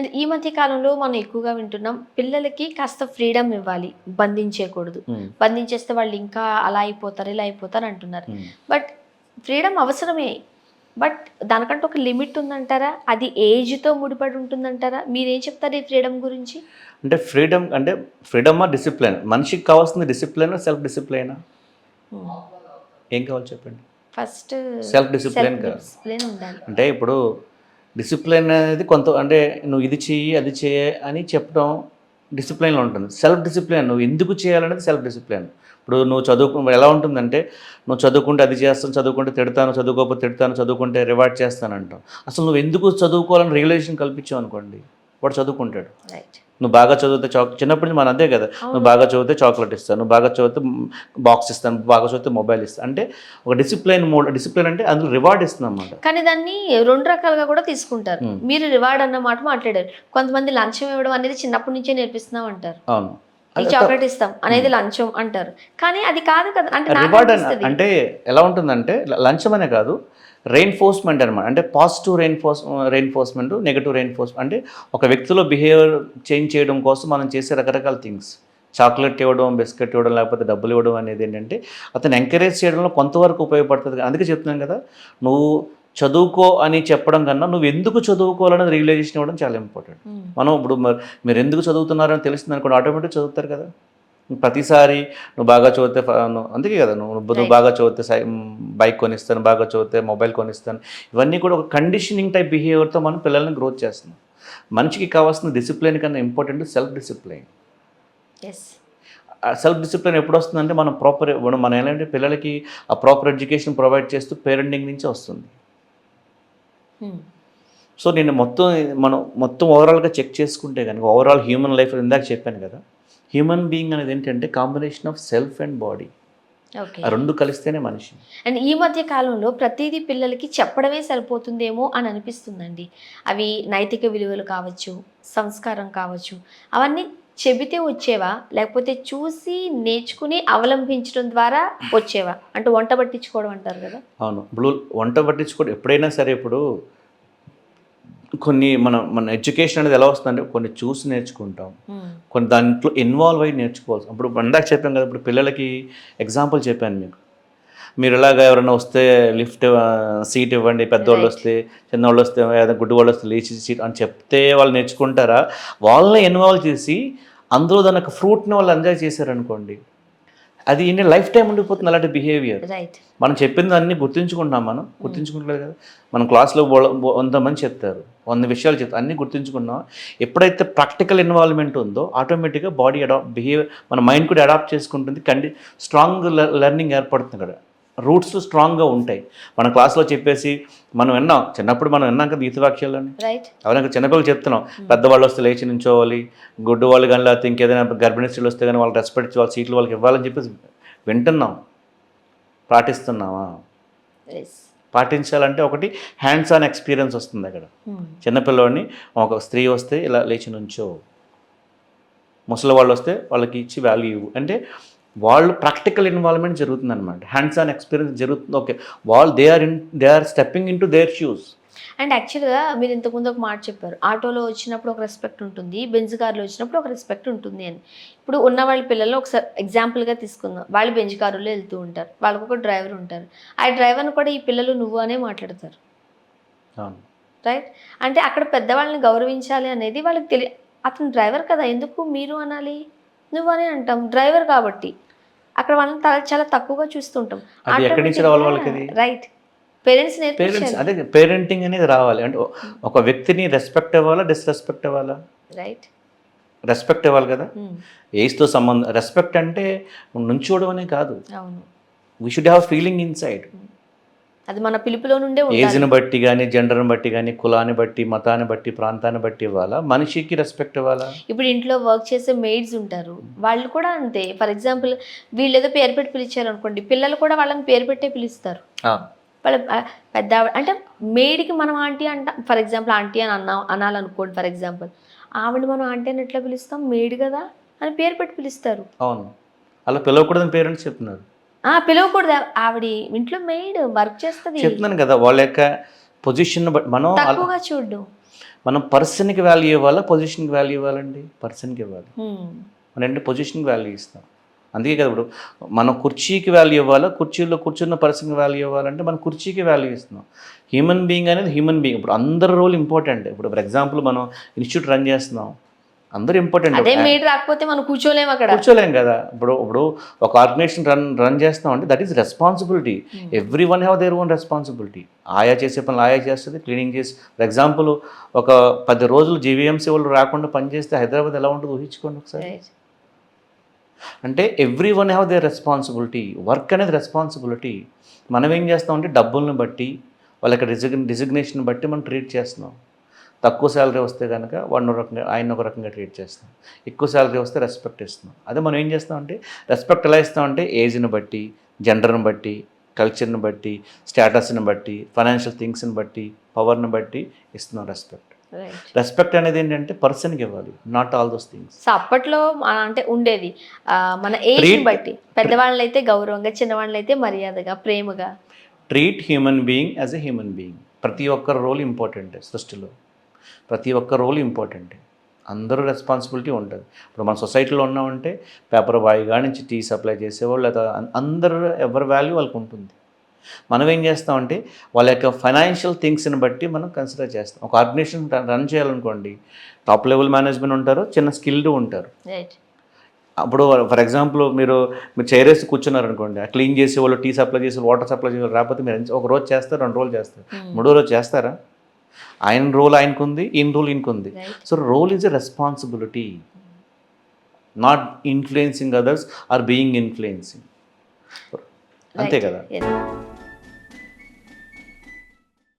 And ఈ మధ్య కాలంలో మనం ఎక్కువగా వింటున్నాం పిల్లలకి కాస్త ఫ్రీడమ్ ఇవ్వాలి బంధించేయకూడదు బంధించేస్తే వాళ్ళు ఇంకా అలా అయిపోతారు ఇలా అయిపోతారు అంటున్నారు. బట్ ఫ్రీడమ్ అవసరమే. బట్ దానికంటే ఒక లిమిట్ ఉందంటారా? అది ఏజ్తో ముడిపడి ఉంటుందంటారా? మీరేం చెప్తారు ఈ ఫ్రీడమ్ గురించి? అంటే ఫ్రీడమ్ అంటే ఫ్రీడమా డిసిప్లిన్. మనిషికి కావాల్సింది డిసిప్లిన్ సెల్ఫ్ డిసిప్లైనా ఏం కావాలి చెప్పండి? ఫస్ట్ కాదు. డిసిప్లిన్ అంటే ఇప్పుడు డిసిప్లిన్ అనేది కొంత అంటే నువ్వు ఇది చెయ్యి అది చేయి అని చెప్పడం డిసిప్లిన్లో ఉంటుంది. సెల్ఫ్ డిసిప్లిన్ నువ్వు ఎందుకు చేయాలనేది సెల్ఫ్ డిసిప్లిన్ ఇప్పుడు నువ్వు చదువుకు ఎలా ఉంటుందంటే నువ్వు చదువుకుంటే అది చేస్తాను చదువుకుంటే తిడతాను చదువుకోకపోతే తిడతాను చదువుకుంటే రివార్డ్ చేస్తాను అంటావు అసలు నువ్వు ఎందుకు చదువుకోవాలని రెగ్యులేషన్ కల్పించావు అనుకోండి. వాడు చదువుకుంటాడు. నువ్వు బాగా చదివితే చాక్ చిన్నప్పటి నుంచి మనం అదే కదా. నువ్వు బాగా చదివితే చాక్లెట్ ఇస్తాను నువ్వు బాగా చదివితే బాక్స్ ఇస్తాను బాగా చదివితే మొబైల్ ఇస్తాను. అంటే ఒక డిసిప్లైన్ మోడ్ డిసిప్లిన్ అంటే అందులో రివార్డ్ ఇస్తుంది అన్నమాట కానీ దాన్ని రెండు రకాలుగా కూడా తీసుకుంటారు. మీరు రివార్డ్ అన్న మాట మాట్లాడారు. కొంతమంది లంచం ఇవ్వడం అనేది చిన్నప్పటి నుంచే నేర్పిస్తున్నాం అంటారు. అవును. చాక్లెట్ ఇస్తాం అనేది లంచం అంటారు. కానీ అది కాదు కదా అంటే రివార్డ్. అంటే ఎలా ఉంటుందంటే లంచం అనే కాదు. రెయిన్ఫోర్స్మెంట్ అనమాట అంటే positive reinforce reinforcement negative reinforcement అంటే ఒక వ్యక్తిలో బిహేవియర్ చేంజ్ చేయడం కోసం మనం చేసే రకరకాల థింగ్స్ చాక్లెట్ ఇవ్వడం బిస్కెట్ ఇవ్వడం లేకపోతే డబ్బులు ఇవ్వడం అనేది ఏంటంటే అతను ఎంకరేజ్ చేయడంలో కొంతవరకు ఉపయోగపడుతుంది. అందుకే చెప్తున్నాను కదా నువ్వు చదువుకో అని చెప్పడం కన్నా నువ్వు ఎందుకు చదువుకోవాలనేది రియలైజేషన్ ఇవ్వడం చాలా ఇంపార్టెంట్ Hmm. మనం ఇప్పుడు మరి మీరు ఎందుకు చదువుతున్నారని తెలిసింది అనుకోండి ఆటోమేటిక్ చదువుతారు కదా. ప్రతిసారి నువ్వు బాగా చదివితే అందుకే కదా నువ్వు నువ్వు. బాగా చదివితే సై బైక్ కొనిస్తాను బాగా చదివితే మొబైల్ కొనిస్తాను ఇవన్నీ కూడా ఒక కండిషనింగ్ టైప్ బిహేవియర్తో మనం పిల్లల్ని గ్రోత్ చేస్తున్నాం మనిషికి కావాల్సిన డిసిప్లిన్ కన్నా important self discipline. Self discipline ఎప్పుడు వస్తుందంటే మనం ప్రాపర్ మనం ఏంటంటే పిల్లలకి ఆ ప్రాపర్ ఎడ్యుకేషన్ ప్రొవైడ్ చేస్తూ పేరెంటింగ్ నుంచే వస్తుంది Hmm. సో నేను మొత్తం మనం మొత్తం ఓవరాల్గా చెక్ చేసుకుంటే కనుక ఓవరాల్ హ్యూమన్ లైఫ్ ఇందాక చెప్పాను కదా హ్యూమన్ బీయింగ్ అనేది ఏంటంటే combination of self and body. రెండు కలిస్తేనే మనిషి. అండ్ ఈ మధ్య కాలంలో ప్రతిదీ పిల్లలకి చెప్పడమే సరిపోతుందేమో అని అనిపిస్తుందండి. అవి నైతిక విలువలు కావచ్చు సంస్కారం కావచ్చు అవన్నీ చెబితే వచ్చేవా? లేకపోతే చూసి నేర్చుకుని అవలంబించడం ద్వారా వచ్చేవా? అంటే వంట పట్టించుకోవడం అంటారు కదా? అవును. ఇప్పుడు వంట పట్టించుకోవడం ఎప్పుడైనా సరే ఇప్పుడు కొన్ని మన మన ఎడ్యుకేషన్ అనేది ఎలా వస్తుందంటే కొన్ని చూసి నేర్చుకుంటాం. కొన్ని దాంట్లో ఇన్వాల్వ్ అయ్యి నేర్చుకోవాలి ఇప్పుడు ఇందాక చెప్పాను కదా ఇప్పుడు పిల్లలకి ఎగ్జాంపుల్ చెప్పాను మీకు. మీరు ఇలాగ ఎవరైనా వస్తే లిఫ్ట్ సీట్ ఇవ్వండి పెద్దవాళ్ళు. వస్తే చిన్నవాళ్ళు వస్తే ఏదైనా గుడ్డి వాళ్ళు వస్తే లేచి సీట్ అని చెప్తే వాళ్ళు నేర్చుకుంటారా? వాళ్ళని ఇన్వాల్వ్ చేసి అందులో దాని యొక్క ఫ్రూట్ని వాళ్ళు ఎంజాయ్ చేశారనుకోండి. అది ఇన్ని లైఫ్ టైం ఉండిపోతుంది అలాంటి బిహేవియర్. రైట్ మనం చెప్పింది అన్ని గుర్తుంచుకుంటున్నాం మనం గుర్తుంచుకుంటలేదు కదా. మనం క్లాస్లో వంద మంది చెప్తారు. వంద విషయాలు చెప్తారు. అన్నీ గుర్తుంచుకున్నాం ఎప్పుడైతే ప్రాక్టికల్ ఇన్వాల్వ్మెంట్ ఉందో ఆటోమేటిక్గా బాడీ అడాప్ట్ బిహేవియర్ మన మైండ్ కూడా అడాప్ట్ చేసుకుంటుంది. కండి స్ట్రాంగ్ లెర్నింగ్ ఏర్పడుతుంది కదా రూట్స్ స్ట్రాంగ్గా ఉంటాయి. మన క్లాస్లో చెప్పేసి మనం విన్నాం. చిన్నప్పుడు మనం విన్నాం కదా నీతి వాక్యాలని రైట్ అవునా చిన్నపిల్లలు చెప్తున్నాం. పెద్దవాళ్ళు వస్తే లేచి నించోవాలి. గుడ్డు వాళ్ళు కానీ లేకపోతే ఇంకేదైనా గర్భిణీ స్త్రీలు వస్తే కానీ వాళ్ళు రెస్పెక్ట్ వాళ్ళ సీట్లు వాళ్ళకి ఇవ్వాలని చెప్పేసి వింటున్నాం. పాటిస్తున్నామా? ఎస్ పాటించాలంటే ఒకటి హ్యాండ్స్ ఆన్ ఎక్స్పీరియన్స్ వస్తుంది అక్కడ. చిన్నపిల్లవాడిని ఒక స్త్రీ వస్తే ఇలా లేచి నుంచో. ముసలి వాళ్ళు వస్తే వాళ్ళకి ఇచ్చి వాల్యూ అంటే వాళ్ళు ప్రాక్టికల్ ఇన్వాల్వ్మెంట్ జరుగుతుంది అనమాట హ్యాండ్స్ ఆన్ ఎక్స్పీరియన్స్ జరుగుతుంది. ఓకే వాళ్ళు they are in they are stepping into their shoes and యాక్చువల్గా మీరు ఇంతకుముందు ఒక మాట చెప్పారు. ఆటోలో వచ్చినప్పుడు ఒక రెస్పెక్ట్ ఉంటుంది. బెంజ్ కార్లో వచ్చినప్పుడు ఒక రెస్పెక్ట్ ఉంటుంది అని. ఇప్పుడు ఉన్న వాళ్ళ పిల్లలు ఒకసారి ఎగ్జాంపుల్గా తీసుకుందాం. వాళ్ళు బెంజ్ కారులో వెళ్తూ ఉంటారు. వాళ్ళకు ఒక డ్రైవర్ ఉంటారు. ఆ డ్రైవర్ని కూడా ఈ పిల్లలు నువ్వు అనే మాట్లాడతారు. రైట్ అంటే అక్కడ పెద్దవాళ్ళని గౌరవించాలి అనేది వాళ్ళకి తెలియ అతను డ్రైవర్ కదా. ఎందుకు మీరు అనాలి? నువ్వు అని అంటాం డ్రైవర్ కాబట్టి. అక్కడ వాళ్ళని చాలా తక్కువగా చూస్తుంటాం. అది ఎక్కడి నుంచి రావాలి వాళ్ళకి? రైట్ పేరెంట్స్ పేరెంట్స్ అదే పేరెంటింగ్ అనేది రావాలి. అంటే ఒ- ఒక వ్యక్తిని రెస్పెక్ట్ ఇవ్వాలా డిస్రెస్పెక్ట్ ఇవ్వాలా రైట్ రెస్పెక్ట్ ఇవ్వాలి కదా. ఏజ్తో సంబంధం రెస్పెక్ట్ అంటే నుంచోవడం అనే కాదు. We should have feeling inside అది మన పిలుపులో నుండే ఏజ్ని బట్టి కానీ జెండర్ని బట్టి కానీ కులాన్ని బట్టి మతాన్ని బట్టి ప్రాంతాన్ని బట్టి ఇవ్వాలా? మనిషికి రెస్పెక్ట్ ఇవ్వాలా? ఇప్పుడు ఇంట్లో వర్క్ చేసే మెయిడ్స్ ఉంటారు. వాళ్ళు కూడా అంతే. ఫర్ ఎగ్జాంపుల్ వీళ్ళు ఏదో పేరు పెట్టి పిలిచారు అనుకోండి పిల్లలు కూడా వాళ్ళని పేరు పెట్టే పిలుస్తారు. వాళ్ళ పెద్ద అంటే మేడికి మనం ఆంటీ అంటాం ఫర్ ఎగ్జాంపుల్ ఆంటీ అని అన్నా అనాలనుకోండి ఫర్ ఎగ్జాంపుల్. ఆవిడ మనం ఆంటీ అని ఎట్లా పిలుస్తాం? మేడ్ కదా అని పేరు పెట్టి పిలుస్తారు. అవును. అలా పిలవకూడదని పేరెంట్స్ చెప్తున్నారు. ఆ పిలవకూడదు. ఆవిడ ఇంట్లో మెయిడ్ వర్క్ చేస్తుంది. చెప్తున్నాను కదా వాళ్ళ యొక్క పొజిషన్ మనం తక్కువగా చూడు. మనం పర్సన్కి వాల్యూ ఇవ్వాలా పొజిషన్కి వాల్యూ ఇవ్వాలండి? పర్సన్కి ఇవ్వాలి. మనం అంటే పొజిషన్కి వాల్యూ ఇస్తాం. అందుకే కదా ఇప్పుడు మనం కుర్చీకి వాల్యూ ఇవ్వాలా కుర్చీలో కూర్చున్న పర్సన్కి వాల్యూ ఇవ్వాలంటే మనం కుర్చీకి వాల్యూ ఇస్తున్నాం. హ్యూమన్ బీయింగ్ అనేది హ్యూమన్ బీయింగ్ ఇప్పుడు అందరి రోల్ ఇంపార్టెంట్ ఇప్పుడు ఫర్ ఎగ్జాంపుల్ మనం ఇన్స్టిట్యూట్ రన్ చేస్తున్నాం. అందరూ ఇంపార్టెంట్ అదే మేడ్ రాకపోతే మనం కూర్చోలేము అక్కడ. కూర్చోలేం కదా. ఇప్పుడు ఇప్పుడు ఒక ఆర్గనైజేషన్ రన్ రన్ చేస్తాం అంటే that is responsibility everyone have their own responsibility ఆయా చేసే పనులు ఆయా చేస్తుంది క్లీనింగ్ చేసి ఫర్ ఎగ్జాంపుల్ ఒక పది రోజులు జీవీఎంసీ వాళ్ళు రాకుండా పనిచేస్తే హైదరాబాద్ ఎలా ఉంటుందో ఊహించుకోండి ఒకసారి. అంటే everyone have their responsibility work అనేది రెస్పాన్సిబిలిటీ మనం ఏం చేస్తామంటే డబ్బుల్ని బట్టి వాళ్ళకి డిజిగ్ డిజిగ్నేషన్ బట్టి మనం ట్రీట్ చేస్తున్నాం. తక్కువ శాలరీ వస్తే కనుక వాడిని ఒక రకంగా ఆయన ఒక రకంగా ట్రీట్ చేస్తాం. ఎక్కువ శాలరీ వస్తే రెస్పెక్ట్ ఇస్తున్నాం. అదే మనం ఏం చేస్తామంటే రెస్పెక్ట్ ఎలా ఇస్తామంటే ఏజ్ని బట్టి జెండర్ని బట్టి కల్చర్ని బట్టి స్టేటస్ని బట్టి ఫైనాన్షియల్ థింగ్స్ని బట్టి పవర్ని బట్టి ఇస్తున్నాం రెస్పెక్ట్. రెస్పెక్ట్ అనేది ఏంటంటే పర్సన్కి ఇవ్వాలి నాట్ ఆల్ దోస్ థింగ్స్. అప్పట్లో అంటే ఉండేది. మన ఏజ్ బట్టి పెద్దవాళ్ళైతే గౌరవంగా చిన్నవాళ్ళైతే మర్యాదగా ప్రేమగా. Treat human being as a human being ప్రతి ఒక్కరి రోల్ ఇంపార్టెంట్ సృష్టిలో. ప్రతి ఒక్క రోల్ ఇంపార్టెంట్. అందరూ రెస్పాన్సిబిలిటీ ఉంటుంది. ఇప్పుడు మన సొసైటీలో ఉన్నామంటే పేపర్ బాయ్ కాడి నుంచి టీ సప్లై చేసేవాళ్ళు లేదా అందరూ ఎవరి వాల్యూ వాళ్ళకి ఉంటుంది. మనం ఏం చేస్తామంటే వాళ్ళ యొక్క ఫైనాన్షియల్ థింగ్స్ని బట్టి మనం కన్సిడర్ చేస్తాం. ఒక ఆర్గనైజేషన్ రన్ చేయాలనుకోండి టాప్ లెవెల్ మేనేజ్మెంట్ ఉంటారు చిన్న స్కిల్డ్ ఉంటారు. అప్పుడు ఫర్ ఎగ్జాంపుల్ మీరు మీరు చైర్ వేసి కూర్చున్నారు అనుకోండి క్లీన్ చేసే వాళ్ళు టీ సప్లై చేసే వాటర్ సప్లై చేసే వాళ్ళు రాకపోతే మీరు ఒక రోజు చేస్తారు రెండు రోజులు చేస్తారు. మూడో రోజు చేస్తారా? ఆయన రోల్ ఆయనకు ఉంది ఈయన రోల్ ఈయనకు ఉంది right so role is a responsibility not influencing others or being influencing అంతే కదా.